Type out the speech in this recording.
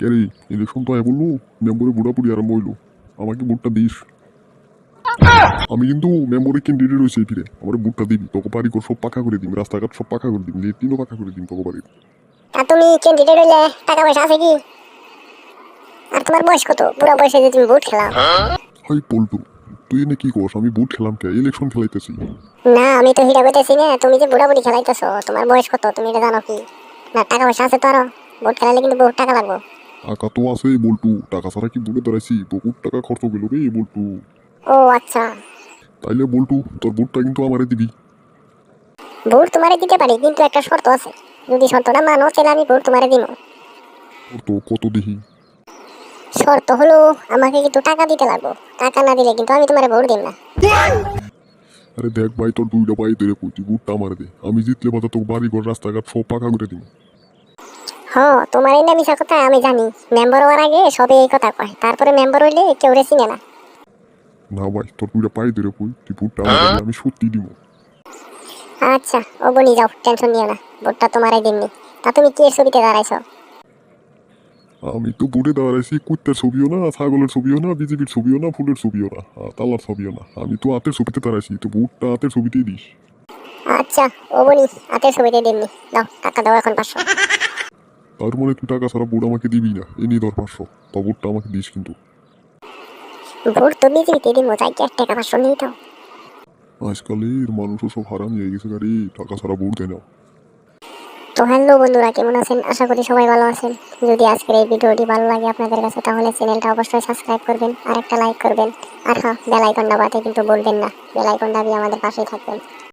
কে রে ইলেকশন তো বলল মেম্বরে বুড়াপুড়ি আরম্ভ হইল। আমাকে ভোটটা দিস। আমি কিন্তু মেম্বরে ক্যান্ডিডেট হয়েছি ফিরে। আমার ভোটটা দিবি তোকে বাড়ি ঘর সব পাকা করে দিম রাস্তাঘাট সব পাকা করে দিম লেট্রিনও পাকা করে দিম তোকে বাড়ি তা তুমি ক্যান্ডিডেট হইলে টাকা পয়সা আছে কি? আর তোমার বয়স কত? বুড়া বয়সে যে তুমি ভোট খেলাও। হাই পল্টু তুই আমি ভোট খেলাম কে? ইলেকশন খেলাইতেছি। না আমি তো হিটা কইতেছি না। তুমি যে বুড়া বুড়ি খেলাইতেছো তোমার বয়স কত? তুমি এটা জানো কি? না টাকা পয়সা আছে তো আরও। ভোট খেলাইলে কিন্তু বহুত টাকা লাগবে। টাকা তো আছে বল্টু। টাকা ছাড়া কি ভোটে দাঁড়াইছি। বহুত টাকা খরচ গেল রে বল্টু। ও আচ্ছা। তাইলে বল্টু তোর ভোটটা কিন্তু আমারে দিবি। ভোট তোমারে দিতে পারি কিন্তু একটা শর্ত আছে। যদি শর্তটা মানো তাহলে আমি ভোট তোমারে দিব তো কত দেখি শর্ত হলো আমাকে কিন্তু টাকা দিতে লাগবে। টাকা না দিলে কিন্তু আমি তোমারে ভোট দিব না। আরে দেখ ভাই তোর দুইটা পাই ধরে কই তুই ভোটটা আমারে দে। আমি জিতলে মাথা তোর বাড়ি ঘর রাস্তাঘাট সব পাকা করে দিব। হ তোমার এই না মিশা কথা আমি জানি। মেম্বার হওয়ার আগে সবে এই কথা কয়। তারপরে মেম্বার হইলে কেউ রে চিনে না। না ভাই তোর দুইটা পাই ধরে কই তুই ভোটটা আমি সত্যি দিব। আচ্ছা ও বনি যাও টেনশন নিও না। ভোটটা তোমারই দিননি তা তুমি কি এর ছবিতে দাঁড়াইছো? আমি তো ভোটে দাঁড়াইছি কুত্তার ছবিও না ছাগলের ছবিও না বিজেপির ছবিও না ফুলের ছবিও না তালার ছবিও না। আমি তো হাতের ছবিতে দাঁড়াইছি তো ভোটটা হাতের ছবিতেই দিস। আচ্ছা ও বনি হাতের ছবিতে দিননি দাও টাকা দাও এখন পাঁচশো। তার মানে তুই টাকা ছাড়া ভোট আমাকে দিবি না? এ নিয়ে ধর পাঁচশো। তো ভোটটা আমাকে দিস কিন্তু। ভোট তো বিজেপিতে দিব যাই কি টাকা পাঁচশো নিয়ে দাও আজকালের মানুষও সব হারাম হয়ে গেছে গাড়ি টাকা ছাড়া ভোট দেয় না। তো হ্যালো বন্ধুরা কেমন আছেন? আশা করি সবাই ভালো আছেন। যদি আজকের এই ভিডিওটি ভালো লাগে আপনাদের কাছে তাহলে চ্যানেলটা অবশ্যই সাবস্ক্রাইব করবেন আর একটা লাইক করবেন। আর হ্যাঁ বেল আইকনটা বাতে কিন্তু বলবেন না। বেল আইকনটা দিয়ে আমাদের পাশেই থাকবেন।